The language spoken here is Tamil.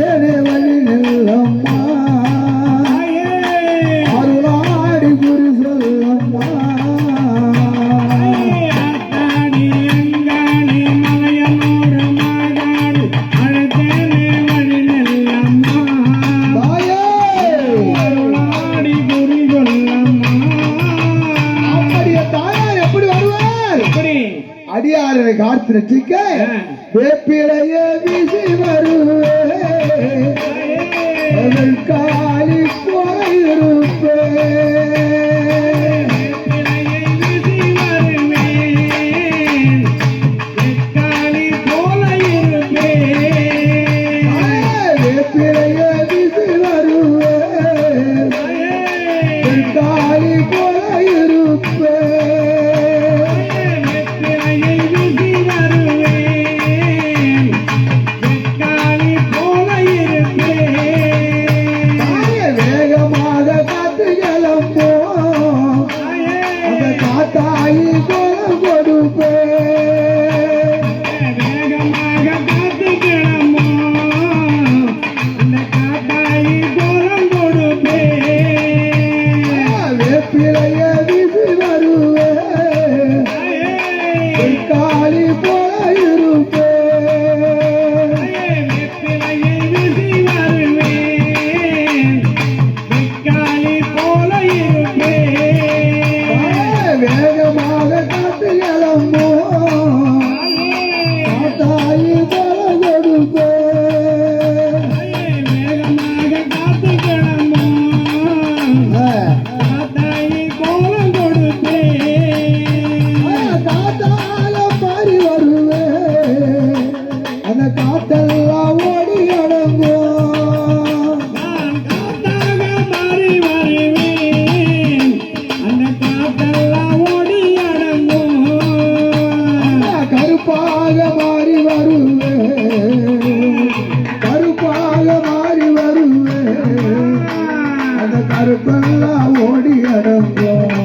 தெருவழில் அம்மா. யாரனை காத்து ரசிக்க வேப்பிலையே வீசி வருவே. Obrigado. மாறி வருவேன். கருப்பாக மாறி வருவேன். அந்த கருப்பெல்லாம் ஓடி அடங்கும்.